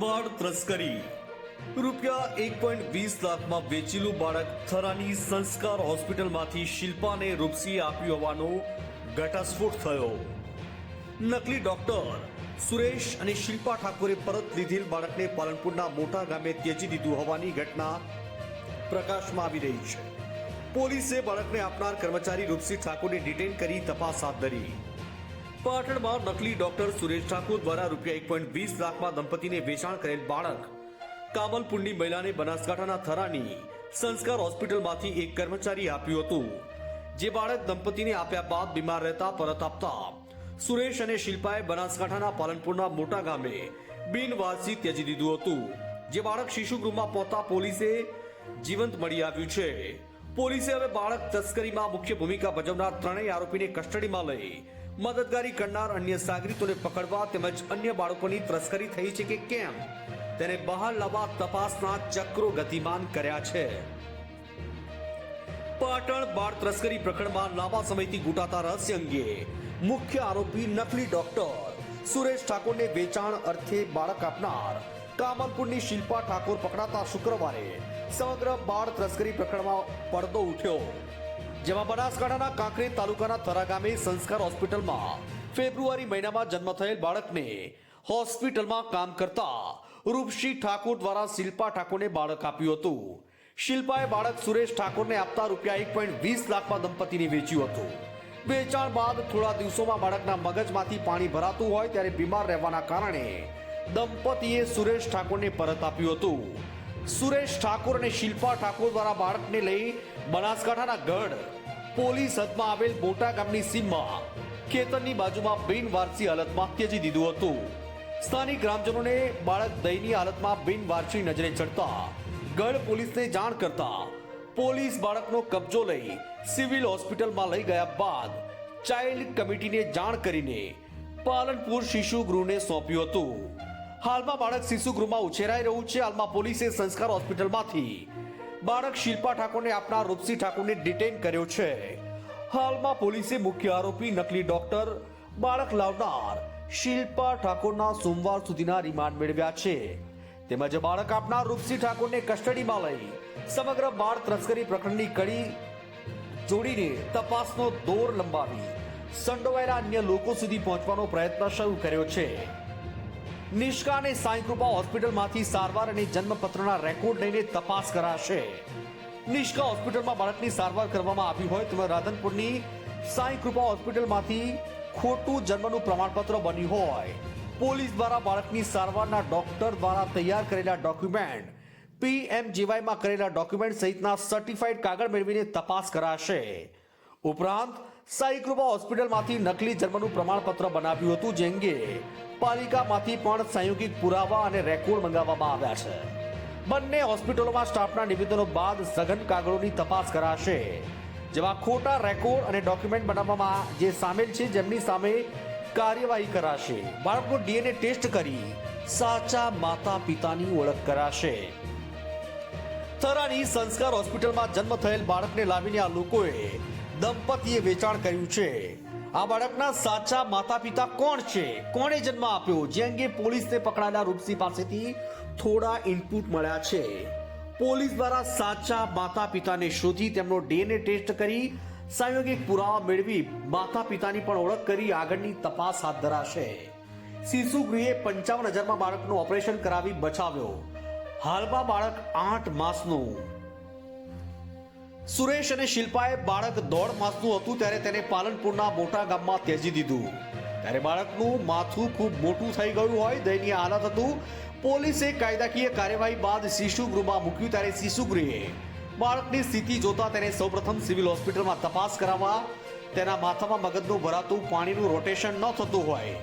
બાળ તસ્કરી રૂપિયા એક પોઈન્ટ વીસ લાખમાં વેચેલું બાળક થરાની સંસ્કાર હોસ્પિટલમાંથી શિલ્પાને રૂપસી આપ્યું હોવાનો ઘટસ્ફોટ થયો. નકલી ડોક્ટર સુરેશ અને શિલ્પા ઠાકોરે પરત લીધેલ બાળકને પાલનપુરના મોટા ગામે ત્યજી દીધું હોવાની ઘટના પ્રકાશમાં આવી રહી છે. પોલીસે બાળકને આપનાર કર્મચારી રૂપસી ઠાકોરને ડિટેન કરી તપાસ હાથ ધરી. પાટણમાં નકલી ડોક્ટર સુરેશ ઠાકોર દ્વારા રૂપિયા એક પોઈન્ટ વીસ લાખમાં દંપતીને વેચાણ કરેલ બાળક. કામલપુરની મહિલાને બનાસકાંઠાના થરાની સંસ્કાર હોસ્પિટલમાંથી એક કર્મચારી આપ્યું હતું. જે બાળક દંપતીને આપ્યા બાદ બીમાર રહેતા પરત આપતા સુરેશ અને શિલ્પાએ બનાસકાંઠાના પાલનપુરના મોટા ગામે બિનવારસી ત્યજી દીધું હતું. જે બાળક શિશુગૃહમાં પહોંચતા પોલીસે જીવંત મળી આવ્યું છે. પોલીસે હવે બાળક તસ્કરીમાં મુખ્ય ભૂમિકા ભજવનાર ત્રણેય આરોપીને કસ્ટડીમાં લઈ મદદગારી કરનાર અન્ય સાગરીતોને પકડવા તેમજ અન્ય બાળકોની તસ્કરી થઈ છે કે કેમ? તેને બહાર લાવવા તપાસના ચક્રો ગતિમાન કર્યા છે. પાટણ બાળ તસ્કરી પ્રકરણમાં લાંબા સમયથી ગુટાતા રહસ્ય અંગે મુખ્ય આરોપી નકલી ડોક્ટર સુરેશ ઠાકોરને વેચાણ અર્થે બાળક આપનાર કામલપુરની શિલ્પા ઠાકોર પકડાતા શુક્રવારે સમગ્ર બાળ તસ્કરી પ્રકરણમાં પડદો ઉઠ્યો. જેમાં બનાસકાંઠાના કાંકરી તાલુકાના થરા ગામે સંસ્કાર હોસ્પિટલમાં ફેબ્રુઆરી મહિનામાં જન્મ થયેલ બાળકને હોસ્પિટલમાં કામ કરતા રૂપસી ઠાકોર દ્વારા શિલ્પા ઠાકોરને બાળક આપ્યું હતું. શિલ્પાએ બાળક સુરેશ ઠાકોરને આપતા રૂપિયા એક પોઈન્ટ વીસ લાખમાં દંપતીને વેચ્યું હતું. વેચાણ બાદ થોડા દિવસોમાં બાળકના મગજમાંથી પાણી ભરાતું હોય ત્યારે બીમાર રહેવાના કારણે દંપતીએ સુરેશ ઠાકોરને પરત આપ્યું હતું. સુરેશ ઠાકોર અને શિલ્પા ઠાકોર દ્વારા બાળકને લઈ બનાસકાંઠાના ગઢ પોલીસ હદમાં આવેલ મોટા ગામની સીમમાં ખેતરની બાજુમાં બિનવારસી હાલતમાં ત્યજી દીધું હતું. સ્થાનિક ગ્રામજનોને બાળક દયનીય હાલતમાં બિનવારસી નજરે ચડતા ગઢ પોલીસને જાણ કરતા પોલીસ બાળકનો કબજો લઈ સિવિલ હોસ્પિટલમાં લઈ ગયા બાદ ચાઇલ્ડ કમિટીને જાણ કરીને પાલનપુર શિશુ ગૃહને સોંપ્યું હતું. હાલમાં બાળક શિશુ ગૃહમાં ઉછેરાઈ રહ્યું છે. હાલમાં પોલીસે સંસ્કાર હોસ્પિટલમાંથી બાળક શિલ્પા ઠાકોરને આપનાર રૂપસી ઠાકોરને ડિટેન કર્યો છે. હાલમાં પોલીસે મુખ્ય આરોપી, નકલી ડોક્ટર બાળક લાવનાર શિલ્પા ઠાકોરના સોમવાર સુધીના રિમાન્ડ મેળવ્યા છે. તેમજ બાળક આપનાર રૂપસી ઠાકોરને કસ્ટડીમાં લઈ સમગ્ર બાળ તસ્કરી પ્રકરણની કડી જોડીને તપાસનો દોર લંબાવી સંડોવાયેલા અન્ય લોકો સુધી પહોંચવાનો પ્રયત્ન શરૂ કર્યો છે. નિષ્કા અને સાંઈકૃપા હોસ્પિટલમાંથી સારવાર અને જન્મપત્રના રેકોર્ડ લઈને તપાસ કરાશે. નિષ્કા હોસ્પિટલમાં બાળકની સારવાર કરવામાં આવી હોય તેમાં રાધનપુરની સાંઈકૃપા હોસ્પિટલમાંથી ખોટું જન્મનું પ્રમાણપત્ર બન્યું હોય. પોલીસ દ્વારા બાળકની સારવારના ડોક્ટર દ્વારા તૈયાર કરેલા ડોક્યુમેન્ટ, પીએમજીવાયમાં કરેલા ડોક્યુમેન્ટ સહિતના સર્ટિફાઈડ કાગળ મેળવીને તપાસ કરાશે. ઉપરાંત સાઈકૃપા હોસ્પિટલમાંથી નકલી જન્મનું પ્રમાણપત્ર બનાવ્યું હતું, જે અંગે પાલિકામાંથી પણ સંયોગિક પુરાવા અને રેકોર્ડ મંગાવવામાં આવ્યા છે. બંને હોસ્પિટલોમાં સ્ટાફના નિવેદનો બાદ સઘન કાગળોની તપાસ કરાશે. જેમાં ખોટા રેકોર્ડ અને ડોક્યુમેન્ટ બનાવવામાં જે સામેલ છે, જેમની સામે કાર્યવાહી કરાશે. બાળકો ડીએનએ ટેસ્ટ કરી સાચા માતા પિતાની ઓળખ કરાશે. થરાની સંસ્કાર હોસ્પિટલમાં જન્મ થયેલ બાળકને લાવીને આ લોકોએ દંપતીએ વેચાણ કર્યું છે. આ બાળકના સાચા માતા પિતા કોણ છે? કોણે જન્મ આપ્યો? જે અંગે પોલીસને પકડાયેલા રૂપસી પાસેથી થોડા ઇનપુટ મળ્યા છે. પોલીસ દ્વારા સાચા માતા પિતાને શોધી તેમનો ડીએનએ ટેસ્ટ કરી સંયોગિક પુરાવા મેળવી માતા પિતાની પણ ઓળખ કરી આગળની તપાસ હાથ ધરાશે. શિશુ ગૃહે પંચાવન હજારમાં બાળકનું ઓપરેશન કરાવી બચાવ્યો. હાલમાં બાળક આઠ માસનું સુરેશ અને શિલ્પાએ બાળક દોઢ માસનું હતું ત્યારે તેને પાલનપુરના મોટા ગામમાં ત્યજી દીધું. ત્યારે બાળકનું માથું ખૂબ મોટું થઈ ગયું હોય, દયનીય હાલત હતું. પોલીસે કાયદાકીય કાર્યવાહી બાદ શિશુ ગૃહમાં મૂક્યું ત્યારે શિશુ ગૃહે બાળકની સ્થિતિ જોતા તેને સૌપ્રથમ સિવિલ હોસ્પિટલમાં તપાસ કરાવવા, તેના માથામાં મગજનું ભરાતું પાણીનું રોટેશન ન થતું હોય.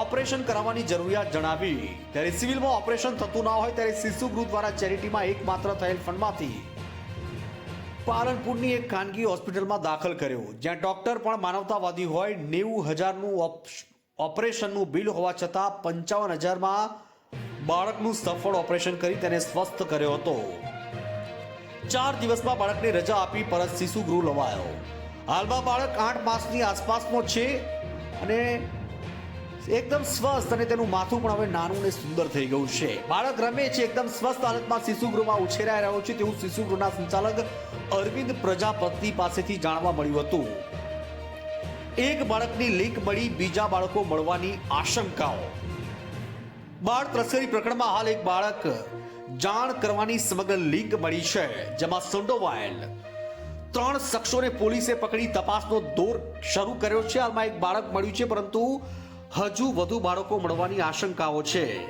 ઓપરેશન કરાવવાની જરૂરિયાત જણાવી, ત્યારે સિવિલમાં ઓપરેશન થતું ના હોય, ત્યારે શિશુ ગૃહ દ્વારા ચેરિટીમાં એકમાત્ર થયેલ ફંડમાંથી પાલનપુરની એક ખાનગી હોસ્પિટલમાં દાખલ કર્યો. જ્યાં ડોક્ટર પણ માનવતાવાદી હોય, નેવું હજારનું ઓપ- ઓપરેશનનું બિલ હોવા છતાં પંચાવન હજારમાં બાળકનું સફળ ઓપરેશન કરી તેને સ્વસ્થ કર્યો હતો. ચાર દિવસમાં બાળકને રજા આપી પરત શિશુ ગૃહ લવાયો. હાલમાં બાળક આઠ માસની આસપાસનો છે અને એકદમ સ્વસ્થ અને તેનું માથું પણ હવે નાનું ને સુંદર થઈ ગયું છે. બાળક રમે છે, એકદમ સ્વસ્થ હાલતમાં શિશુગૃહમાં ઉછેરાઈ રહ્યો છે. તેવું શિશુગૃહના સંચાલક અરવિંદ પ્રજાપતિ પાસેથી જાણવા મળ્યું હતું. એક બાળકની લીક મળી, બીજા બાળકો મળવાની આશંકાઓ. બાળ તસ્કરી પ્રકરણમાં હાલ એક બાળક જાણ કરવાની સમગ્ર લિંક મળી છે, જેમાં સંડોવાયેલ ત્રણ શખ્સોને પોલીસે પકડી તપાસનો દોર શરૂ કર્યો છે. હાલમાં એક બાળક મળ્યું છે, પરંતુ હજુ વધુ બાળકો મળવાની આશંકાઓ છે.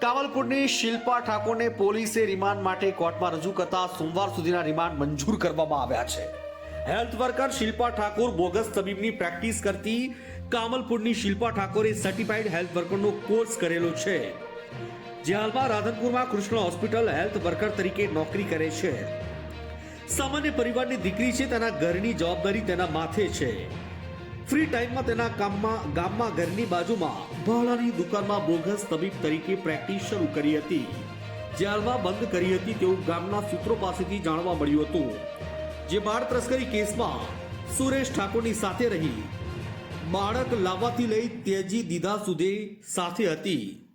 કાવલપુરની શિલ્પા ઠાકોરને પોલીસે રિમાન્ડ માટે કોર્ટમાં રજૂ કરતા સોમવાર સુધીના રિમાન્ડ મંજૂર કરવામાં આવ્યા છે. Health worker Shilpa Thakor bogus તબીબની practice કરતી કામલપુરની શિલ્પા ઠાકોરે સર્ટિફાઈડ હેલ્થ વર્કરનો કોર્સ કરેલો છે. જે હાલમાં રાધનપુરમાં કૃષ્ણ હોસ્પિટલ હેલ્થ વર્કર તરીકે નોકરી કરે છે. સામાન્ય પરિવારની દીકરી છે, તેના ઘરની જવાબદારી તેના માથે છે. ફ્રી ટાઈમમાં તેના કામમાં, ગામમાં, ઘરની બાજુમાં ભાડાની દુકાનમાં બોગસ તબીબ તરીકે પ્રેક્ટિસ શરૂ કરી હતી. જેલમાં બંધ કરી હતી તેવું ગામના સૂત્રો પાસેથી જાણવા મળ્યું હતું. જે બાળ તસ્કરી કેસમાં સુરેશ ઠાકોરની સાથે રહી. બાળક લાવવાથી લઈ ત્યજી દીધા સુધી સાથે હતી.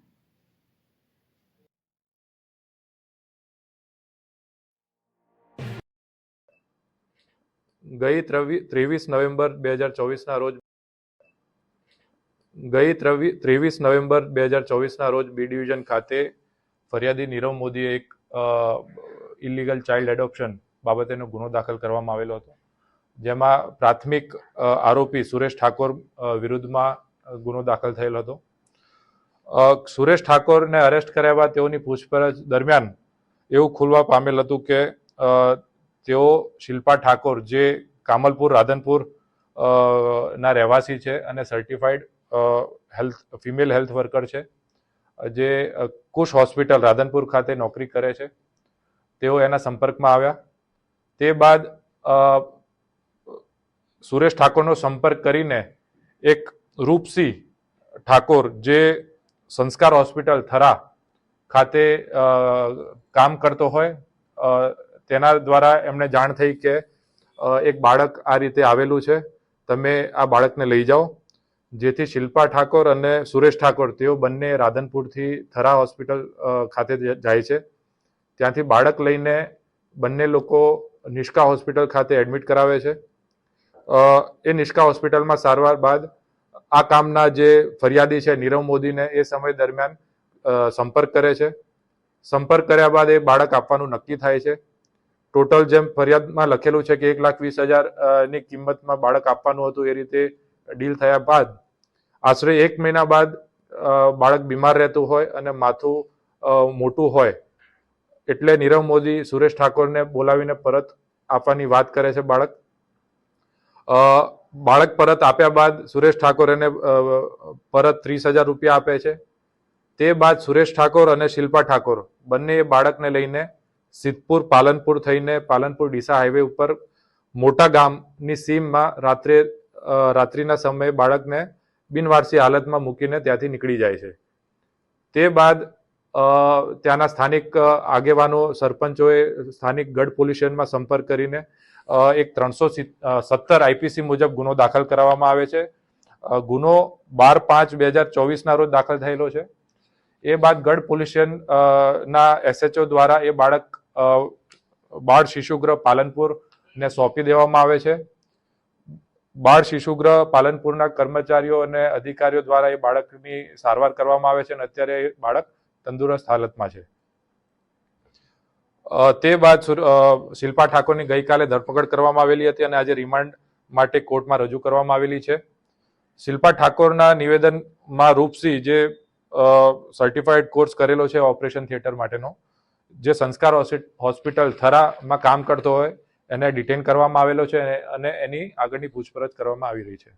ગઈ ત્રવી- ત્રેવીસ નવેમ્બર બે હજાર ચોવીસના રોજ ગઈ ત્રવી- ત્રેવીસ નવેમ્બર બે હજાર ચોવીસના રોજ બી ડિવિઝન ખાતે ફરિયાદી નીરવ મોદીએ એક ઇલીગલ ચાઇલ્ડ એડોપ્શન બાબતેનો ગુનો દાખલ કરવામાં આવેલો હતો. જેમાં પ્રાથમિક આરોપી સુરેશ ઠાકોર વિરુદ્ધમાં ગુનો દાખલ થયેલો હતો. સુરેશ ઠાકોરને અરેસ્ટ કર્યા બાદ તેઓની પૂછપરછ દરમિયાન એવું ખુલવા પામેલ હતું કે તેઓ શિલ્પા ઠાકોર, જે કામલપુર, રાધનપુર ના રહેવાસી છે અને certified health female health worker છે, જે કુશ હોસ્પિટલ રાધનપુર ખાતે નોકરી કરે છે. તેઓ એના સંપર્કમાં આવ્યા. તે બાદ સુરેશ ઠાકોરનો સંપર્ક કરીને એક રૂપસિંહ ઠાકોર, જે સંસ્કાર હોસ્પિટલ થરા ખાતે કામ કરતો હોય તેના દ્વારા એમને જાણ થઈ કે એક બાળક આ રીતે આવેલું છે. તમે આ બાળકને લઈ જાઓ. જેથી શિલ્પા ઠાકોર અને સુરેશ ઠાકોર, તેઓ બંને રાધનપુરથી થરા હોસ્પિટલ ખાતે જાય છે. ત્યાંથી બાળક લઈને બંને લોકો નિષ્કા હોસ્પિટલ ખાતે એડમિટ કરાવે છે. એ નિષ્કા હોસ્પિટલમાં સારવાર બાદ આ કામના જે ફરિયાદી છે નીરવ મોદીને એ સમય દરમિયાન સંપર્ક કરે છે. સંપર્ક કર્યા બાદ એ બાળક આપવાનું નક્કી થાય છે. ટોટલ જેમ ફરિયાદમાં લખેલું છે કે એક લાખ વીસ હજાર અ, ની કિંમતમાં બાળક આપવાનું હતું એ રીતે ડીલ થયા બાદ. આશરે એક મહિના બાદ બાળક બીમાર રહેતું હોય અને માથું મોટું હોય. એટલે નીરવ મોદી સુરેશ ઠાકોરને બોલાવીને પરત આપવાની વાત કરે છે બાળક. બાળક પરત આપ્યા બાદ સુરેશ ઠાકોર એને પરત ત્રીસ હજાર રૂપિયા આપે છે. તે બાદ સુરેશ ઠાકોર અને શિલ્પા ઠાકોર બંને એ બાળકને લઈને સિદ્ધપુર, પાલનપુર થઈને પાલનપુર ડીસા હાઈવે ઉપર મોટા ગામની સીમમાં રાત્રે રાત્રિના સમયે બાળકને બિનવારસી હાલતમાં મૂકીને ત્યાંથી નીકળી જાય છે. તે બાદ ત્યાંના સ્થાનિક આગેવાનો, સરપંચોએ સ્થાનિક ગઢ પોલીસ સ્ટેશનમાં સંપર્ક કરીને એક ત્રણસો સત્તર આઈપીસી મુજબ ગુનો દાખલ કરાવવામાં આવે છે. ગુનો બાર પાંચ બે હજાર ચોવીસના રોજ દાખલ થયેલો છે. એ બાદ ગઢ પોલીસ ના એસએચઓ દ્વારા એ બાળક બાળ શિશુગ્રહ પાલનપુર ને સોંપી દેવામાં આવે છે. બાળ શિશુગ્રહ પાલનપુરના કર્મચારીઓ અને અધિકારીઓ દ્વારા એ બાળકની સારવાર કરવામાં આવે છે અને અત્યારે એ બાળક તંદુરસ્ત હાલતમાં છે. તે બાદ શિલ્પા ઠાકોરની ગઈકાલે ધરપકડ કરવામાં આવેલી હતી અને આજે રિમાન્ડ માટે કોર્ટમાં રજૂ કરવામાં આવેલી છે. શિલ્પા ઠાકોરના નિવેદનમાં રૂપસિંહ જે સર્ટિફાઈડ કોર્સ કરેલો છે ઓપરેશન થિયેટર માટેનો જે સંસ્કાર હોસ્પિટલ થરામાં કામ કરતો હોય, એને ડિટેન કરવામાં આવેલો છે અને- એની આગળની પૂછપરછ કરવામાં આવી રહી છે.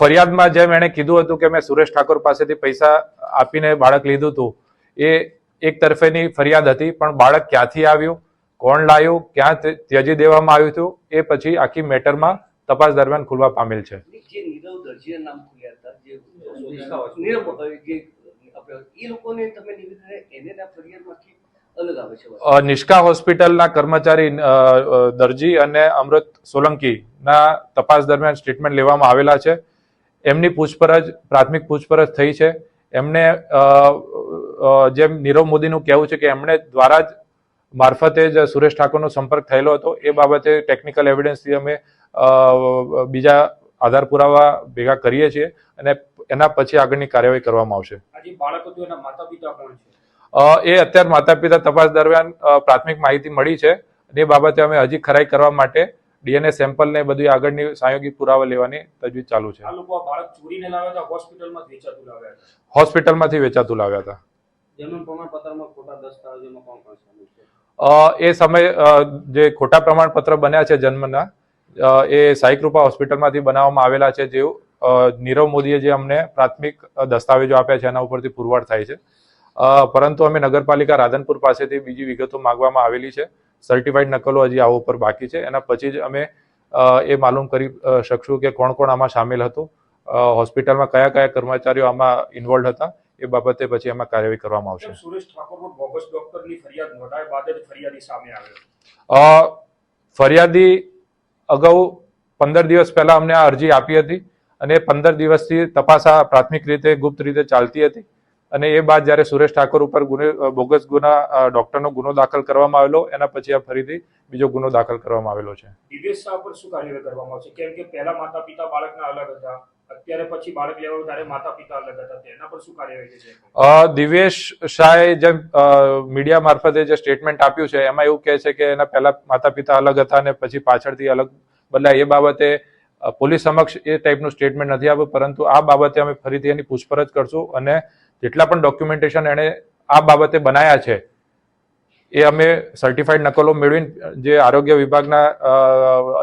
ફરિયાદમાં જેમ એણે કીધું હતું કે મેં સુરેશ ઠાકોર પાસેથી પૈસા આપીને બાળક લીધું હતું, એ એક તરફેની ફરિયાદ હતી, પણ બાળક ક્યાંથી આવ્યું, કોણ લાવ્યું ક્યાં ત્યજી દેવામાં આવ્યું હતું, એ પછી આખી મેટરમાં તપાસ દરમિયાન ખુલવા પામેલ છે. જે નીરવ દરજીના નામ જે છે નિષ્કા હોસ્પિટલના કર્મચારી દરજી અને અમૃત સોલંકીના તપાસ દરમિયાન સ્ટેટમેન્ટ લેવામાં આવેલા છે. એમની પૂછપરછ, પ્રાથમિક પૂછપરછ થઈ છે. એમને જેમ નીરવ મોદીનું કહેવું છે કે એમણે દ્વારા જ મારફતે જ સુરેશ ઠાકોરનો સંપર્ક થયેલો હતો. એ બાબતે ટેકનિકલ એવિડન્સથી અમે બીજા આધાર પુરાવા ભેગા કરીએ છીએ. અને એના પછી આગળની કાર્યવાહી કરવામાં આવશે. એ અત્યારે માતા પિતા તપાસ દરમિયાન પ્રાથમિક માહિતી મળી છે. એ બાબતે અમે હજી ખરાઈ કરવા માટે ડીએનએ સેમ્પલ ને બધી આગળની સહયોગી પુરાવા લેવાની તજવીજ ચાલુ છે. આ લોકો આ બાળક ચોરીને લાવ્યા હતા હોસ્પિટલમાં વેચાતું લાવ્યા હતા? હોસ્પિટલમાંથી વેચાતું લાવ્યા હતા. જન્મ પ્રમાણપત્રમાં ખોટા દસ્તાવેજોમાં કોણ કોણ સામેલ છે? અ, એ સમય જે ખોટા પ્રમાણપત્ર બન્યા છે જન્મના એ સાઈકૃપા હોસ્પિટલમાંથી બનાવવામાં આવેલા છે જે અ, નીરવ મોદીએ જે અમને પ્રાથમિક દસ્તાવેજો આપ્યા છે એના ઉપરથી પુરવાર થાય છે. પરંતુ અમે નગરપાલિકા રાધનપુર પાસેથી બીજી વિગતો માંગવામાં આવેલી છે. સર્ટિફાઈડ નકલો હજી આવો ઉપર બાકી છે. એના પછી જ અમે એ માલુમ કરી શકશું કે કોણ કોણ આમાં સામેલ હતું. હોસ્પિટલમાં કયા કયા કર્મચારીઓ આમાં ઇન્વોલ્વ હતા એ બાબતે પછી એમાં કાર્યવાહી કરવામાં આવશે. સુરેશ ઠાકોર બોગસ ડોક્ટરની ફરિયાદ નોંધાય બાદ જ ફરિયાદી સામે આવ્યો? ફરિયાદી અગાઉ પંદર દિવસ પહેલા અમને આ અરજી આપી હતી. અને પંદર દિવસથી તપાસ આ પ્રાથમિક રીતે ગુપ્ત રીતે ચાલતી હતી. અને એ બાદ જ્યારે સુરેશ ઠાકોર ઉપર ગુને બોગસ ગુના ડોક્ટરનો ગુનો દાખલ કરવામાં આવેલો એના પછી આ ફરીથી બીજો ગુનો દાખલ કરવામાં આવેલો છે. દિવેશ શાહ પર શું કાર્યવાહી કરવામાં આવશે? કેમ કે પહેલા માતા પિતા બાળકના અલગ હતા અત્યારે પછી બાળક લેવા ત્યારે માતા પિતા અલગ હતા તેના પર શું કાર્યવાહી છે? અ, દિવેશ શાહે જેમ મીડિયા મારફતે જે સ્ટેટમેન્ટ આપ્યું છે એમાં એવું કહે છે કે એના પહેલા માતા પિતા અલગ હતા અને પછી પાછળથી અલગ બદલાય. એ બાબતે પોલીસ સમક્ષ એ ટાઈપનું સ્ટેટમેન્ટ નથી આપ્યું, પરંતુ આ બાબતે અમે ફરીથી એની પૂછપરછ કરશું અને જેટલા પણ ડોક્યુમેન્ટેશન એણે આ બાબતે બનાવ્યા છે, એ અમે સર્ટિફાઈડ નકલો મેળવીને જે આરોગ્ય વિભાગના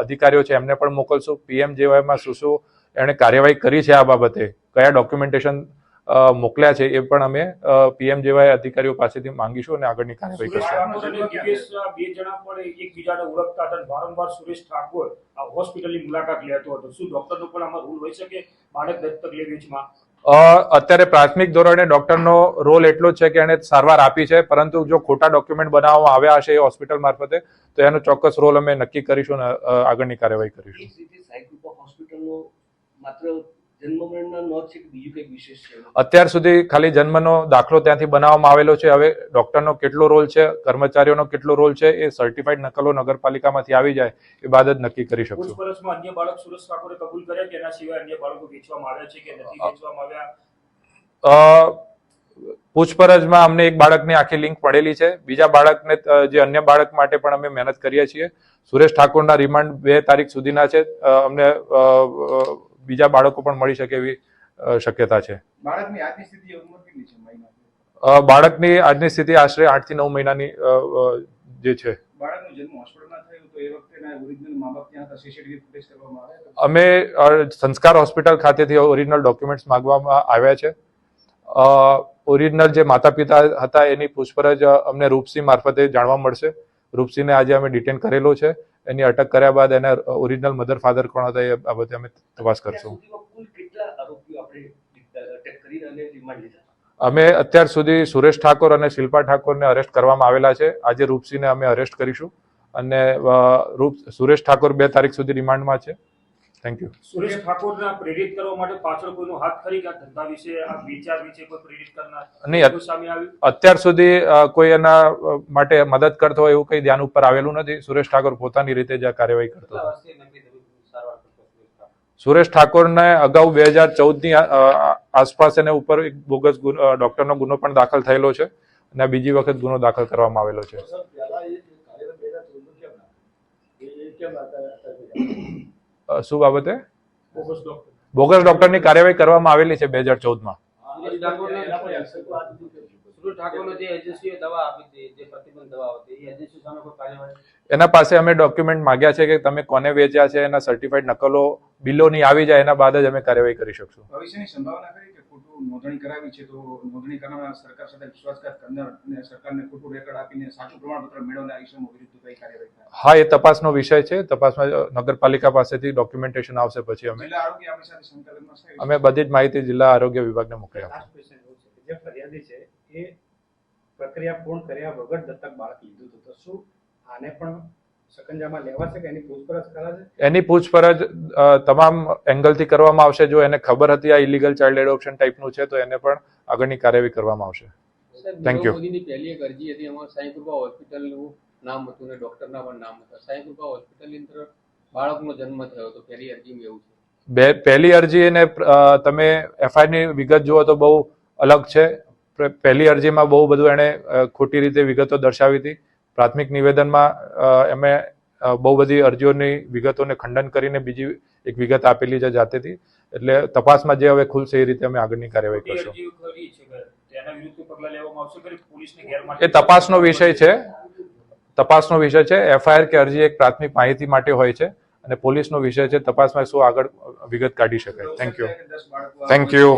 અધિકારીઓ છે એમને પણ મોકલશું. પીએમ જેવાયમાં શું શું એણે કાર્યવાહી કરી છે આ બાબતે, કયા ડોક્યુમેન્ટેશન મોકલ્યા છે એ પણ અમે પીએમ જેવાય અધિકારીઓ પાસેથી માંગીશું અને આગળની કાર્યવાહી કરશું. બે જણા પણ એકબીજાને ઓળખતા હતા. વારંવાર સુરેશ ઠાકોર હોસ્પિટલની મુલાકાત લેતો હતો. શું ડોક્ટરનો પણ આમાં રોલ હોઈ શકે? બાળક દત્તક લે વેચમાં અત્યારે પ્રાથમિક ધોરણે ડોક્ટરનો રોલ એટલો જ છે કે એણે સારવાર આપી છે પરંતુ જો ખોટા ડોક્યુમેન્ટ બનાવવામાં આવ્યા હશે એ હોસ્પિટલ મારફતે તો એનો ચોક્કસ રોલ અમે નક્કી કરીશું અને આગળની કાર્યવાહી કરીશું. માત્ર અત્યાર સુધી ખાલી જન્મનો દાખલો ત્યાંથી બનાવવામાં આવેલો છે. હવે ડોક્ટરનો કેટલો રોલ છે કર્મચારીઓનો કેટલો રોલ છે એ સર્ટિફાઈડ નકલો નગરપાલિકામાંથી આવી જાય એ બાદ જ નક્કી કરી શકશું. પૂછપરછમાં અન્ય બાળક સુરેશ ઠાકોરે કબૂલ કર્યા કે એના સિવાય અન્ય બાળકો વેચવામાં આવ્યા છે કે નથી વેચવામાં આવ્યા? અ, પૂછપરછમાં અમને એક બાળકની આખી લિંક પડેલી છે. બીજા બાળકને જે અન્ય બાળક માટે પણ અમે મહેનત કરીએ છીએ. સુરેશ ઠાકોરના રિમાન્ડ બે તારીખ સુધીના છે. અમને બીજા બાળકો પણ મળી શકે એવી શક્યતા છે. બાળકની આજની સ્થિતિ ઉંમર કેટલી છે બાળકની આજની સ્થિતિ આશરે આઠથી નવ મહિનાની જે છે. બાળકનો જન્મ હોસ્પિટલમાં થયો તો એ વખતે ઓરિજિનલ મા બાપ ત્યાં હતા સીસીટીવી ફૂટેજ કરવામાં આવે અમે સંસ્કાર હોસ્પિટલ ખાતેથી ઓરિજિનલ ડોક્યુમેન્ટ્સ માંગવામાં આવ્યા છે. ઓરિજિનલ જે માતા પિતા હતા એની પૂછપરછ અમને રૂપસિંહ મારફતે જાણવા મળશે. રૂપસિંહને આજે અમે ડિટેન કરેલો છે. એની અટક કર્યા બાદ એના ઓરિજિનલ મધર ફાધર કોણ હતા એ બાબતે અમે તપાસ કરશું. અમે અત્યાર સુધી સુરેશ ઠાકોર અને શિલ્પા ઠાકોરને અરેસ્ટ કરવામાં આવેલા છે. આજે રૂપસિંહને અમે અરેસ્ટ કરીશું. અને રૂપ સુરેશ ઠાકોર બે તારીખ સુધી રિમાન્ડમાં છે. થેન્ક યુ સુરેશ ઠાકોરના પ્રેરિત કરવા માટે પાછળ કોઈનો હાથ ખરી ગયા ધંધા વિશે આ વિચાર વિશે કોઈ પ્રેરિત કરનાર નહીં, સામે આવ્યું? અત્યાર સુધી કોઈ એના માટે મદદ કરતો હોય એવું કંઈ ધ્યાન ઉપર આવેલું નથી. સુરેશ ઠાકોર પોતાની રીતે જ આ કાર્યવાહી કરતો હતો. સુરેશ ઠાકોરને અગાઉ બે હજાર ચૌદની આસપાસ એને ઉપર એક બોગસ ડોક્ટરનો ગુનો પણ દાખલ થયેલો છે અને બીજી વખત ગુનો દાખલ કરવામાં આવેલો છે. શું બાબતે? Bogus doctor. બોગસ ડોક્ટરની કાર્યવાહી કરવામાં આવેલી છે બે હજાર ચૌદમાં. સુરેશ ઠાકોરને જે એજન્સીએ દવા આપી હતી જે પ્રતિબંધ દવા હતી એ એજન્સી સામે કોઈ કાર્યવાહી એના પાસે અમે ડોક્યુમેન્ટ માંગ્યા છે કે તમે કોને વેચ્યા છે એના સર્ટિફાઈડ નકલો બિલોની આવી જાય એના બાદ જ અમે કાર્યવાહી કરી શકશું. ભવિષ્યની સંભાવના નોંધણી કરાવી છે તો નોંધણી કરનાર સરકાર સાથે વિશ્વાસઘાત કરનાર અને સરકારને ખોટું રેકર્ડ આપીને સાચું પ્રમાણપત્ર મેળવનાર ઈસમો વિરુદ્ધ કઈ કાર્યવાહી હા એ તપાસનો વિષય છે. તપાસમાં નગરપાલિકા પાસેથી ડોક્યુમેન્ટેશન આવશે પછી અમે. જિલ્લા આરોગ્ય આપણી સાથે સંકલનમાં છે? અમે બધી જ માહિતી જિલ્લા આરોગ્ય વિભાગને મોકલી કે જે ફરિયાદી છે એ પ્રક્રિયા પૂર્ણ કર્યા વગર દત્તક બાળક લીધું હતું. તો શું આને પણ એની પૂછપરછ તમામ એંગલથી કરવામાં આવશે. જો એને ખબર હતી આ ઇલીગલ ચાઇલ્ડ એડોપ્શન ટાઈપનું છે તો એને પણ આગળની કાર્યવાહી કરવામાં આવશે. થેન્ક યુ મોદીની પહેલી એક અરજી હતી એમાં સાંઈ કૃપા હોસ્પિટલનું નામ હતું ને ડોક્ટરના પણ નામ હતા. સાંઈ કૃપા હોસ્પિટલની અંદર બાળકનો જન્મ થયો હતો. પહેલી અરજીમાં એવું છે. બે પહેલી અરજી અને તમે એફઆઈઆરની વિગત જુઓ તો બહુ અલગ છે. પહેલી અરજીમાં બહુ બધું એણે ખોટી રીતે વિગતો દર્શાવી હતી. પ્રાથમિક નિવેદનમાં એમે બહુ બધી અરજીઓની વિગતોને ખંડન કરીને બીજી એક વિગત આપેલી છે જાતેથી. એટલે તપાસમાં જે હવે ખુલશે એ રીતે અમે આગળની કાર્યવાહી કરશું. એ તપાસનો વિષય છે. તપાસનો વિષય છે. એફઆઈઆર કે અરજી એક પ્રાથમિક માહિતી માટે હોય છે અને પોલીસનો વિષય છે. તપાસમાં શું આગળ વિગત કાઢી શકાય. Thank you thank you.